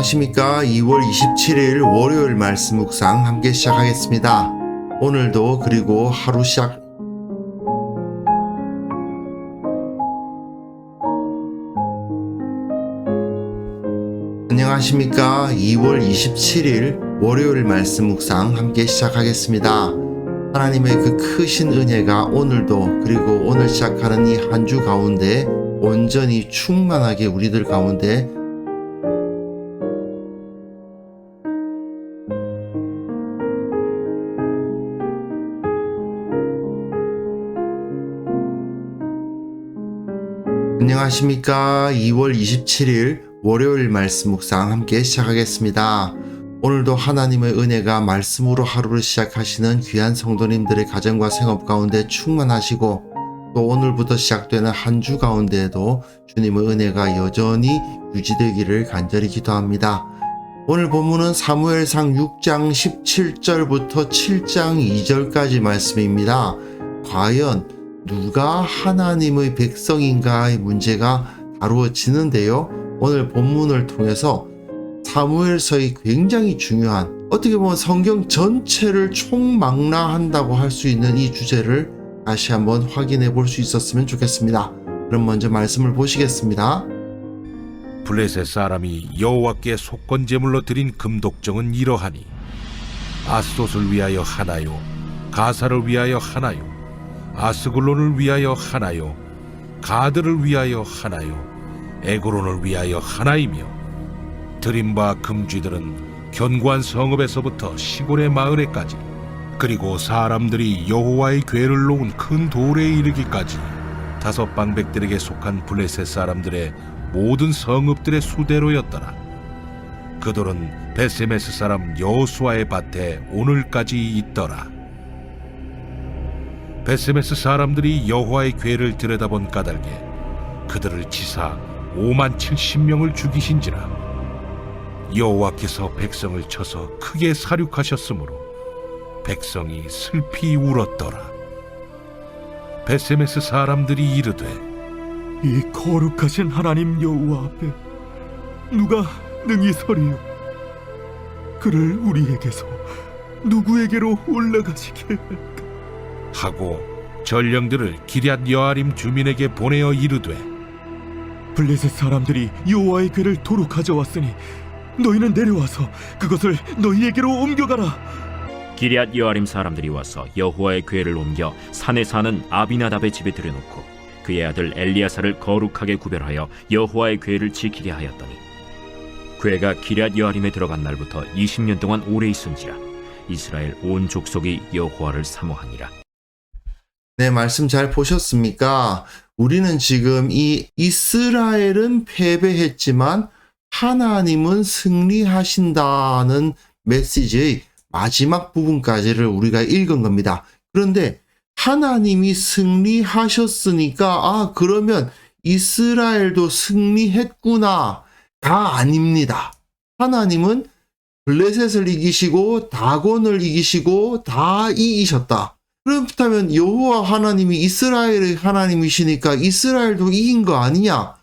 안녕하십니까. 2월 27일 월요일 말씀 묵상 함께 시작하겠습니다. 오늘도 그리고 하루 시작 안녕하십니까. 2월 27일 월요일 말씀 묵상 함께 시작하겠습니다. 하나님의 그 크신 은혜가 오늘도 그리고 오늘 시작하는 이 한 주 가운데 온전히 충만하게 우리들 가운데 안녕하십니까. 2월 27일 월요일 말씀 묵상 함께 시작하겠습니다. 오늘도 하나님의 은혜가 말씀으로 하루를 시작하시는 귀한 성도님들의 가정과 생업 가운데 충만하시고 또 오늘부터 시작되는 한 주 가운데에도 주님의 은혜가 여전히 유지되기를 간절히 기도합니다. 오늘 본문은 사무엘상 6장 17절부터 7장 2절까지 말씀입니다. 과연 누가 하나님의 백성인가의 문제가 다루어지는데요. 오늘 본문을 통해서 사무엘서의 굉장히 중요한 어떻게 보면 성경 전체를 총망라한다고 할 수 있는 이 주제를 다시 한번 확인해 볼 수 있었으면 좋겠습니다. 그럼 먼저 말씀을 보시겠습니다. 블레셋 사람이 여호와께 속건 제물로 드린 금독정은 이러하니 아스돗을 위하여 하나요 가사를 위하여 하나요 아스글론을 위하여 하나요 가드를 위하여 하나요 에고론을 위하여 하나이며 드린 바 금쥐들은 견고한 성읍에서부터 시골의 마을에까지 그리고 사람들이 여호와의 궤를 놓은 큰 돌에 이르기까지 다섯 방백들에게 속한 블레셋 사람들의 모든 성읍들의 수대로였더라. 그 돌은 베세메스 사람 여호수아의 밭에 오늘까지 있더라. 베세메스 사람들이 여호와의 궤를 들여다본 까닭에 그들을 치사 5만 70명을 죽이신지라. 여호와께서 백성을 쳐서 크게 사륙하셨으므로 백성이 슬피 울었더라. 베세메스 사람들이 이르되 이 거룩하신 하나님 여호와 앞에 누가 능히 서리요? 그를 우리에게서 누구에게로 올라가시게 할까? 하고 전령들을 기럇 여아림 주민에게 보내어 이르되 블레셋 사람들이 여호와의 궤를 도로 가져왔으니 너희는 내려와서 그것을 너희에게로 옮겨가라. 기리앗 여아림 사람들이 와서 여호와의 궤를 옮겨 산에 사는 아비나답의 집에 들여놓고 그의 아들 엘리야사를 거룩하게 구별하여 여호와의 궤를 지키게 하였더니 궤가 기리앗 여아림에 들어간 날부터 20년 동안 오래 있은지라 이스라엘 온 족속이 여호와를 사모하니라 네, 말씀 잘 보셨습니까? 우리는 지금 이 이스라엘은 패배했지만 하나님은 승리하신다는 메시지의 마지막 부분까지를 우리가 읽은 겁니다. 그런데 하나님이 승리하셨으니까, 아, 그러면 이스라엘도 승리했구나. 다 아닙니다. 하나님은 블레셋을 이기시고 다곤을 이기시고 다 이기셨다. 그렇다면 여호와 하나님이 이스라엘의 하나님이시니까 이스라엘도 이긴 거 아니냐?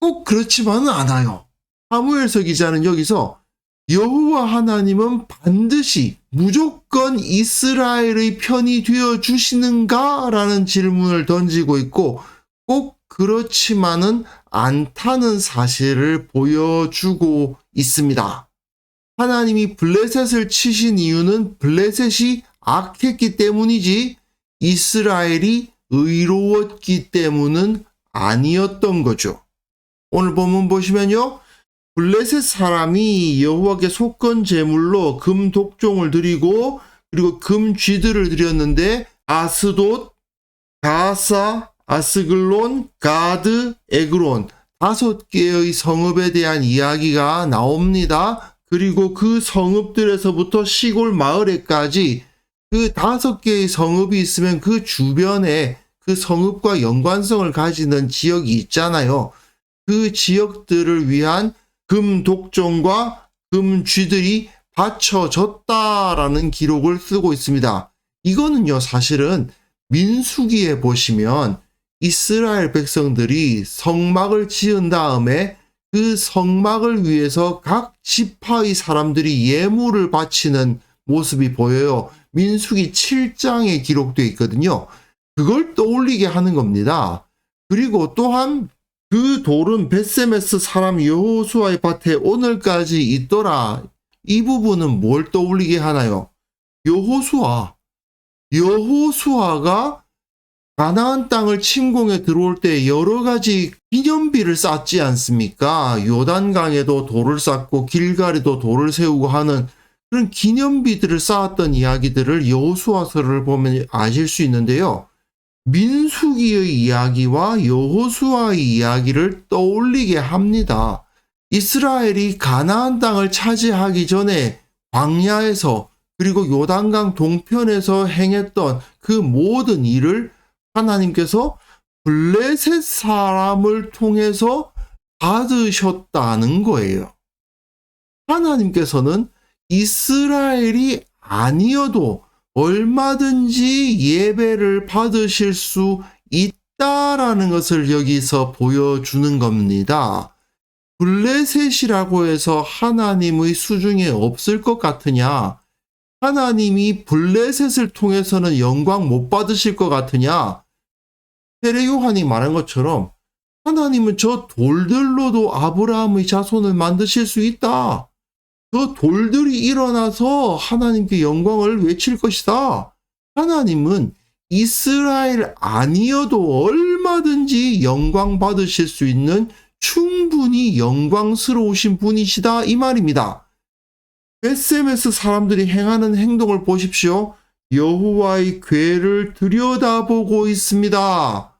꼭 그렇지만은 않아요. 사무엘서 기자는 여기서 여호와 하나님은 반드시 무조건 이스라엘의 편이 되어 주시는가라는 질문을 던지고 있고 꼭 그렇지만은 않다는 사실을 보여주고 있습니다. 하나님이 블레셋을 치신 이유는 블레셋이 악했기 때문이지 이스라엘이 의로웠기 때문은 아니었던 거죠. 오늘 본문 보시면요. 블레셋 사람이 여호와께 속건 제물로 금 독종을 드리고 그리고 금 쥐들을 드렸는데 아스돗, 가사, 아스글론, 가드, 에그론 다섯 개의 성읍에 대한 이야기가 나옵니다. 그리고 그 성읍들에서부터 시골 마을에까지 그 다섯 개의 성읍이 있으면 그 주변에 그 성읍과 연관성을 가지는 지역이 있잖아요. 그 지역들을 위한 금 독종과 금 쥐들이 바쳐졌다라는 기록을 쓰고 있습니다. 이거는요, 사실은 민수기에 보시면 이스라엘 백성들이 성막을 지은 다음에 그그 성막을 위해서 각 지파의 사람들이 예물을 바치는 모습이 보여요. 민수기 7장에 기록되어 있거든요. 그걸 떠올리게 하는 겁니다. 그리고 또한 그 돌은 베세메스 사람 여호수아의 밭에 오늘까지 있더라. 이 부분은 뭘 떠올리게 하나요? 여호수아. 여호수아가 가나안 땅을 침공해 들어올 때 여러 가지 기념비를 쌓지 않습니까? 요단강에도 돌을 쌓고 길갈에도 돌을 세우고 하는 그런 기념비들을 쌓았던 이야기들을 여호수아서를 보면 아실 수 있는데요. 민수기의 이야기와 여호수아의 이야기를 떠올리게 합니다. 이스라엘이 가나안 땅을 차지하기 전에 광야에서 그리고 요단강 동편에서 행했던 그 모든 일을 하나님께서 블레셋 사람을 통해서 받으셨다는 거예요. 하나님께서는 이스라엘이 아니어도 얼마든지 예배를 받으실 수 있다라는 것을 여기서 보여주는 겁니다. 블레셋이라고 해서 하나님의 수중에 없을 것 같으냐? 하나님이 블레셋을 통해서는 영광 못 받으실 것 같으냐? 세례 요한이 말한 것처럼 하나님은 저 돌들로도 아브라함의 자손을 만드실 수 있다. 저 돌들이 일어나서 하나님께 영광을 외칠 것이다. 하나님은 이스라엘 아니어도 얼마든지 영광 받으실 수 있는 충분히 영광스러우신 분이시다 이 말입니다. 베세메스 사람들이 행하는 행동을 보십시오. 여호와의 괴를 들여다보고 있습니다.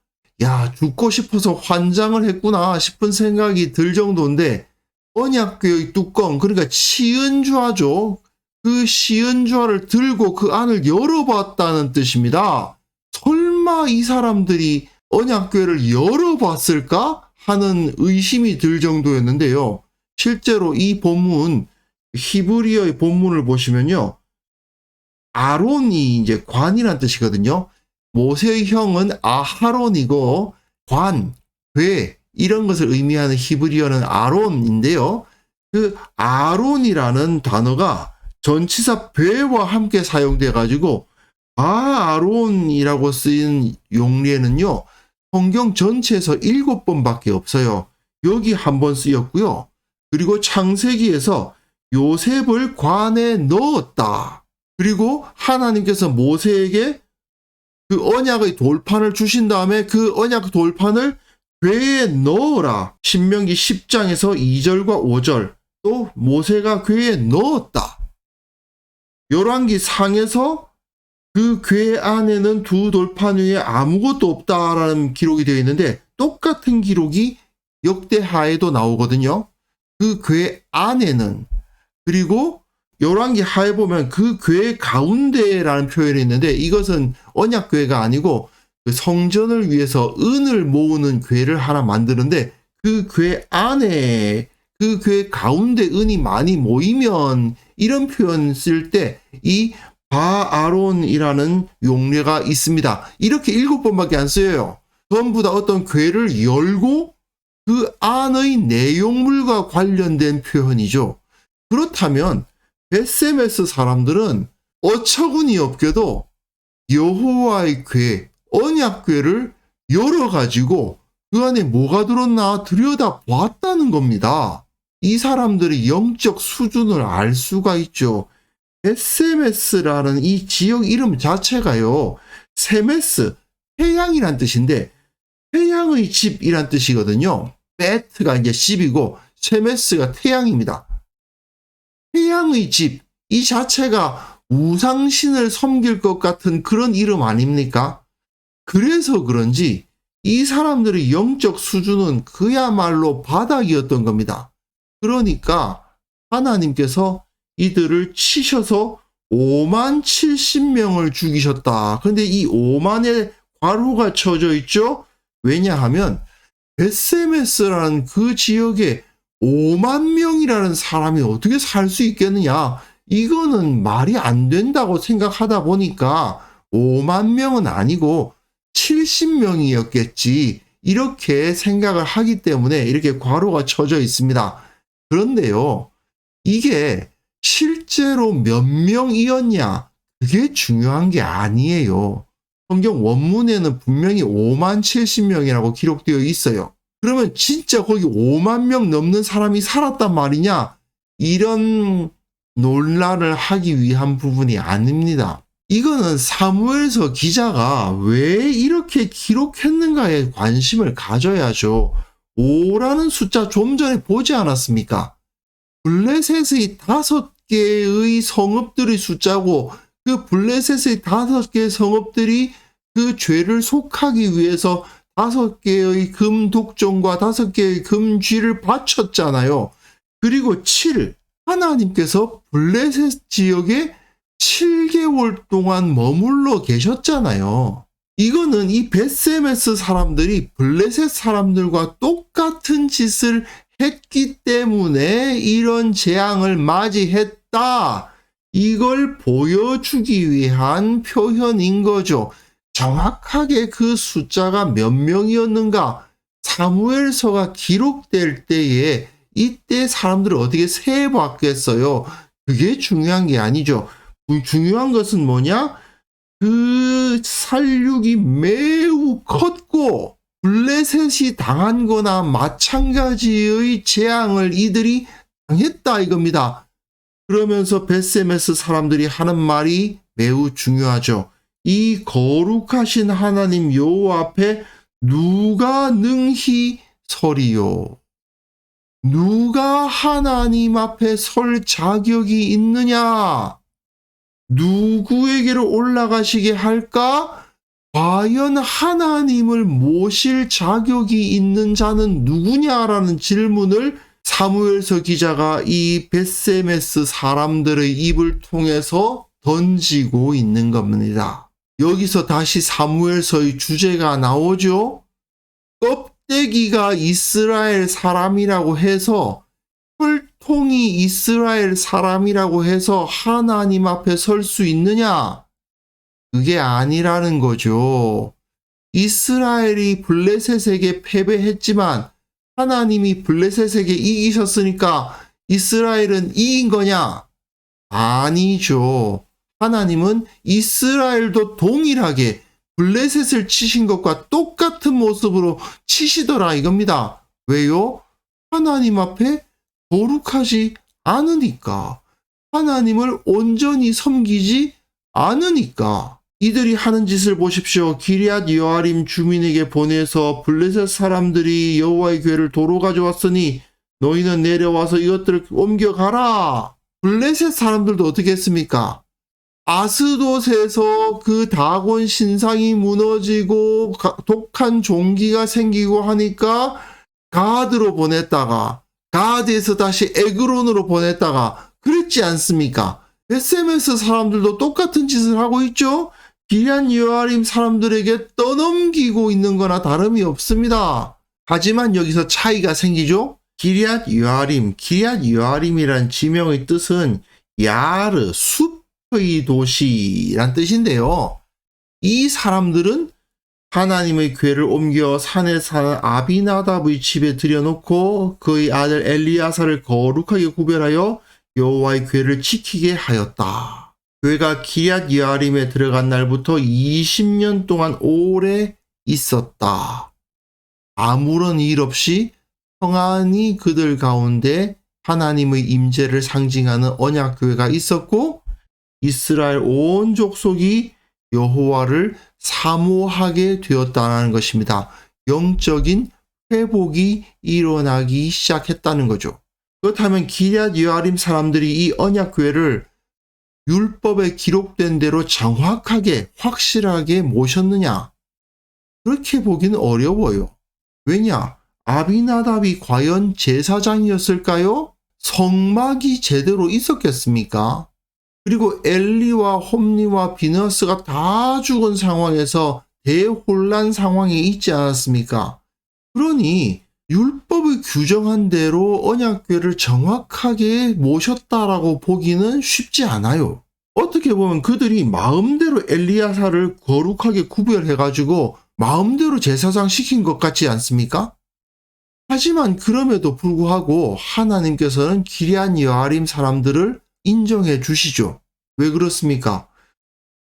야, 죽고 싶어서 환장을 했구나 싶은 생각이 들 정도인데 언약궤의 뚜껑, 그러니까 시은좌죠. 그 시은좌를 들고 그 안을 열어봤다는 뜻입니다. 설마 이 사람들이 언약궤를 열어봤을까 하는 의심이 들 정도였는데요. 실제로 이 본문 히브리어의 본문을 보시면요. 아론이 이제 관이란 뜻이거든요. 모세의 형은 아하론이고 관, 궤 이런 것을 의미하는 히브리어는 아론인데요. 그 아론이라는 단어가 전치사 배와 함께 사용돼 가지고 아아론이라고 쓰인 용례는요. 성경 전체에서 일곱 번밖에 없어요. 여기 한 번 쓰였고요. 그리고 창세기에서 요셉을 관에 넣었다. 그리고 하나님께서 모세에게 그 언약의 돌판을 주신 다음에 그 언약 돌판을 궤에 넣어라. 신명기 10장에서 2절과 5절. 또 모세가 궤에 넣었다. 열왕기 상에서 그궤 안에는 두 돌판 위에 아무것도 없다라는 기록이 되어 있는데 똑같은 기록이 역대하에도 나오거든요. 그궤 안에는 그리고 열왕기 하에 보면 그궤 가운데라는 표현이 있는데 이것은 언약궤가 아니고 그 성전을 위해서 은을 모으는 궤를 하나 만드는데 그 궤 안에 그 궤 가운데 은이 많이 모이면 이런 표현 쓸 때 이 바아론이라는 용례가 있습니다. 이렇게 일곱 번밖에 안 쓰여요. 전부 다 어떤 궤를 열고 그 안의 내용물과 관련된 표현이죠. 그렇다면 베세메스 사람들은 어처구니 없게도 여호와의 궤, 언약궤를 열어가지고 그 안에 뭐가 들었나 들여다 보았다는 겁니다. 이 사람들의 영적 수준을 알 수가 있죠. 베세메스라는 이 지역 이름 자체가요. 세메스, 태양이란 뜻인데 태양의 집이란 뜻이거든요. 베트가 이제 집이고 세메스가 태양입니다. 태양의 집, 이 자체가 우상신을 섬길 것 같은 그런 이름 아닙니까? 그래서 그런지 이 사람들의 영적 수준은 그야말로 바닥이었던 겁니다. 그러니까 하나님께서 이들을 치셔서 5만 70명을 죽이셨다. 근데 이 5만의 괄호가 쳐져 있죠? 왜냐하면 베세메스라는 그 지역에 5만 명이라는 사람이 어떻게 살 수 있겠느냐? 이거는 말이 안 된다고 생각하다 보니까 5만 명은 아니고 70명이었겠지. 이렇게 생각을 하기 때문에 이렇게 괄호가 쳐져 있습니다. 그런데요, 이게 실제로 몇 명이었냐? 그게 중요한 게 아니에요. 성경 원문에는 분명히 5만 70명이라고 기록되어 있어요. 그러면 진짜 거기 5만 명 넘는 사람이 살았단 말이냐? 이런 논란을 하기 위한 부분이 아닙니다. 이거는 사무엘서 기자가 왜 이렇게 기록했는가에 관심을 가져야죠. 5라는 숫자 좀 전에 보지 않았습니까? 블레셋의 다섯 개의 성읍들의 숫자고 그 블레셋의 다섯 개의 성읍들이 그 죄를 속하기 위해서 다섯 개의 금 독종과 다섯 개의 금쥐를 바쳤잖아요. 그리고 7. 하나님께서 블레셋 지역에 7개월 동안 머물러 계셨잖아요. 이거는 이 베세메스 사람들이 블레셋 사람들과 똑같은 짓을 했기 때문에 이런 재앙을 맞이했다. 이걸 보여주기 위한 표현인 거죠. 정확하게 그 숫자가 몇 명이었는가 사무엘서가 기록될 때에 이때 사람들을 어떻게 세봤겠어요? 그게 중요한 게 아니죠. 중요한 것은 뭐냐? 그 살육이 매우 컸고 블레셋이 당한 거나 마찬가지의 재앙을 이들이 당했다 이겁니다. 그러면서 베세메스 사람들이 하는 말이 매우 중요하죠. 이 거룩하신 하나님 여호와 앞에 누가 능히 서리요? 누가 하나님 앞에 설 자격이 있느냐? 누구에게로 올라가시게 할까? 과연 하나님을 모실 자격이 있는 자는 누구냐라는 질문을 사무엘서 기자가 이 베세메스 사람들의 입을 통해서 던지고 있는 겁니다. 여기서 다시 사무엘서의 주제가 나오죠. 껍데기가 이스라엘 사람이라고 해서 혈통이 이스라엘 사람이라고 해서 하나님 앞에 설 수 있느냐? 그게 아니라는 거죠. 이스라엘이 블레셋에게 패배했지만 하나님이 블레셋에게 이기셨으니까 이스라엘은 이긴 거냐? 아니죠. 하나님은 이스라엘도 동일하게 블레셋을 치신 것과 똑같은 모습으로 치시더라 이겁니다. 왜요? 하나님 앞에 거룩하지 않으니까. 하나님을 온전히 섬기지 않으니까. 이들이 하는 짓을 보십시오. 기리앗 여아림 주민에게 보내서 블레셋 사람들이 여호와의 괴를 도로 가져왔으니 너희는 내려와서 이것들을 옮겨가라. 블레셋 사람들도 어떻게 했습니까? 아스돗에서 그 다곤 신상이 무너지고 가- 독한 종기가 생기고 하니까 가드로 보냈다가 가드에서 다시 에그론으로 보냈다가 그랬지 않습니까? 베세메스 사람들도 똑같은 짓을 하고 있죠? 기리안 여아림 사람들에게 떠넘기고 있는 거나 다름이 없습니다. 하지만 여기서 차이가 생기죠? 기리앗 여아림, 기리앗 여아림이란 지명의 뜻은 야르, 숲의 도시란 뜻인데요. 이 사람들은 하나님의 괴를 옮겨 산에 사는 아비나답의 집에 들여놓고 그의 아들 엘리야사를 거룩하게 구별하여 여호와의 괴를 지키게 하였다. 괴가 기리앗 여아림에 들어간 날부터 20년 동안 오래 있었다. 아무런 일 없이 평안히 그들 가운데 하나님의 임재를 상징하는 언약 교회가 있었고 이스라엘 온 족속이 여호와를 사모하게 되었다는 것입니다. 영적인 회복이 일어나기 시작했다는 거죠. 그렇다면 기리앗 여아림 사람들이 이 언약 교회를 율법에 기록된 대로 정확하게 확실하게 모셨느냐? 그렇게 보기는 어려워요. 왜냐? 아비나답이 과연 제사장이었을까요? 성막이 제대로 있었겠습니까? 그리고 엘리와 홈리와 비너스가 다 죽은 상황에서 대혼란 상황에 있지 않았습니까? 그러니 율법을 규정한 대로 언약궤를 정확하게 모셨다라고 보기는 쉽지 않아요. 어떻게 보면 그들이 마음대로 엘리야사를 거룩하게 구별해가지고 마음대로 제사장 시킨 것 같지 않습니까? 하지만 그럼에도 불구하고 하나님께서는 기리안 여아림 사람들을 인정해 주시죠. 왜 그렇습니까?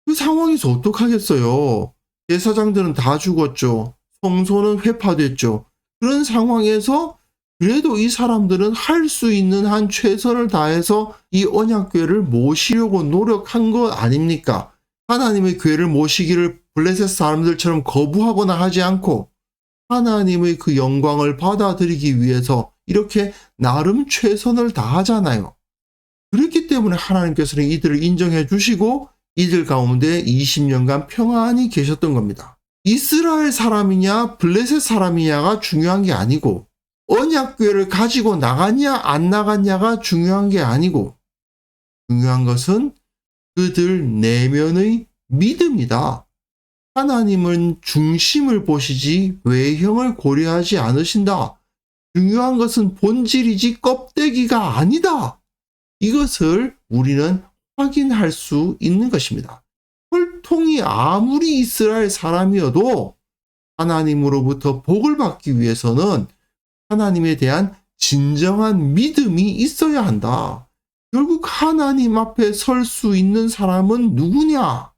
그 상황에서 어떡하겠어요. 제사장들은 다 죽었죠. 성소는 회파됐죠. 그런 상황에서 그래도 이 사람들은 할 수 있는 한 최선을 다해서 이 언약궤를 모시려고 노력한 것 아닙니까? 하나님의 궤를 모시기를 블레셋 사람들처럼 거부하거나 하지 않고 하나님의 그 영광을 받아들이기 위해서 이렇게 나름 최선을 다하잖아요. 그렇기 때문에 하나님께서는 이들을 인정해 주시고 이들 가운데 20년간 평안히 계셨던 겁니다. 이스라엘 사람이냐 블레셋 사람이냐가 중요한 게 아니고 언약궤를 가지고 나갔냐 안 나갔냐가 중요한 게 아니고 중요한 것은 그들 내면의 믿음이다. 하나님은 중심을 보시지 외형을 고려하지 않으신다. 중요한 것은 본질이지 껍데기가 아니다. 이것을 우리는 확인할 수 있는 것입니다. 혈통이 아무리 이스라엘 사람이어도 하나님으로부터 복을 받기 위해서는 하나님에 대한 진정한 믿음이 있어야 한다. 결국 하나님 앞에 설 수 있는 사람은 누구냐?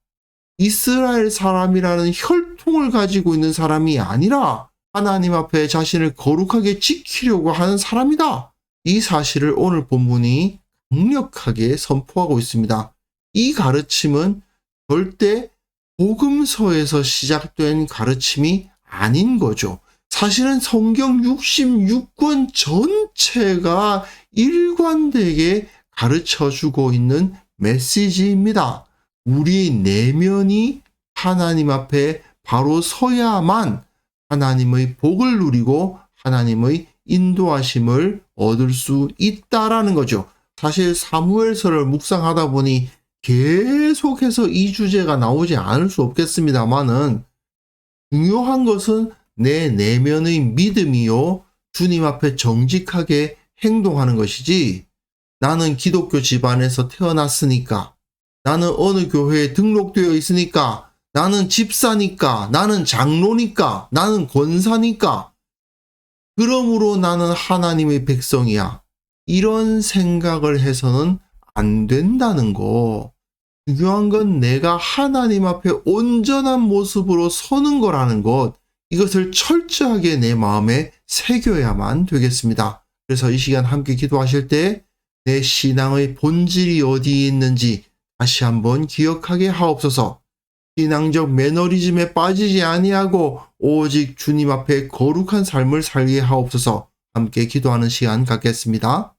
이스라엘 사람이라는 혈통을 가지고 있는 사람이 아니라 하나님 앞에 자신을 거룩하게 지키려고 하는 사람이다. 이 사실을 오늘 본문이 강력하게 선포하고 있습니다. 이 가르침은 절대 복음서에서 시작된 가르침이 아닌 거죠. 사실은 성경 66권 전체가 일관되게 가르쳐 주고 있는 메시지입니다. 우리 내면이 하나님 앞에 바로 서야만 하나님의 복을 누리고 하나님의 인도하심을 얻을 수 있다라는 거죠. 사실 사무엘서를 묵상하다 보니 계속해서 이 주제가 나오지 않을 수 없겠습니다만은 중요한 것은 내 내면의 믿음이요. 주님 앞에 정직하게 행동하는 것이지 나는 기독교 집안에서 태어났으니까 나는 어느 교회에 등록되어 있으니까 나는 집사니까 나는 장로니까 나는 권사니까 그러므로 나는 하나님의 백성이야. 이런 생각을 해서는 안 된다는 거. 중요한 건 내가 하나님 앞에 온전한 모습으로 서는 거라는 것. 이것을 철저하게 내 마음에 새겨야만 되겠습니다. 그래서 이 시간 함께 기도하실 때 내 신앙의 본질이 어디에 있는지 다시 한번 기억하게 하옵소서. 신앙적 매너리즘에 빠지지 아니하고 오직 주님 앞에 거룩한 삶을 살게 하옵소서. 함께 기도하는 시간 갖겠습니다.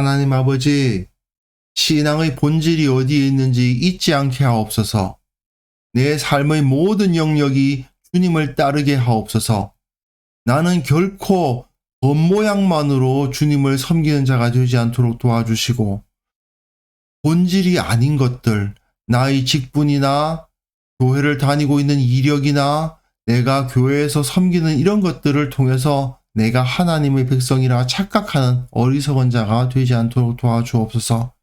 하나님 아버지, 신앙의 본질이 어디에 있는지 잊지 않게 하옵소서. 내 삶의 모든 영역이 주님을 따르게 하옵소서. 나는 결코 겉모양만으로 주님을 섬기는 자가 되지 않도록 도와주시고, 본질이 아닌 것들, 나의 직분이나 교회를 다니고 있는 이력이나 내가 교회에서 섬기는 이런 것들을 통해서 내가 하나님의 백성이라 착각하는 어리석은 자가 되지 않도록 도와주옵소서.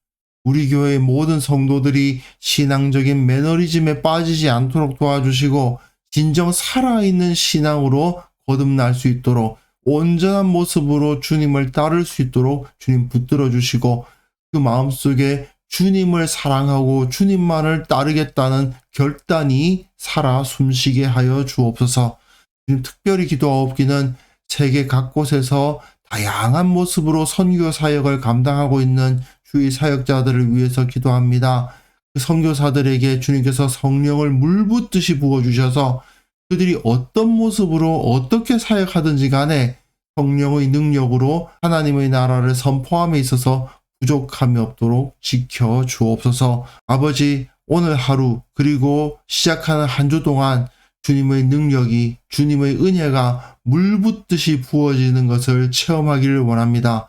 우리 교회의 모든 성도들이 신앙적인 매너리즘에 빠지지 않도록 도와주시고 진정 살아있는 신앙으로 거듭날 수 있도록 온전한 모습으로 주님을 따를 수 있도록 주님 붙들어 주시고 그 마음속에 주님을 사랑하고 주님만을 따르겠다는 결단이 살아 숨쉬게 하여 주옵소서. 지금 특별히 기도하옵기는 세계 각곳에서 다양한 모습으로 선교 사역을 감당하고 있는 주의 사역자들을 위해서 기도합니다. 그 선교사들에게 주님께서 성령을 물붓듯이 부어주셔서 그들이 어떤 모습으로 어떻게 사역하든지 간에 성령의 능력으로 하나님의 나라를 선포함에 있어서 부족함이 없도록 지켜 주옵소서. 아버지, 오늘 하루 그리고 시작하는 한 주 동안 주님의 능력이, 주님의 은혜가 물 붓듯이 부어지는 것을 체험하기를 원합니다.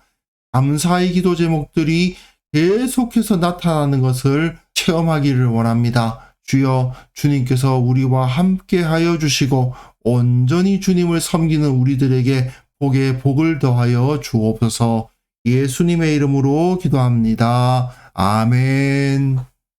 감사의 기도 제목들이 계속해서 나타나는 것을 체험하기를 원합니다. 주여 주님께서 우리와 함께 하여 주시고 온전히 주님을 섬기는 우리들에게 복에 복을 더하여 주옵소서 예수님의 이름으로 기도합니다. 아멘.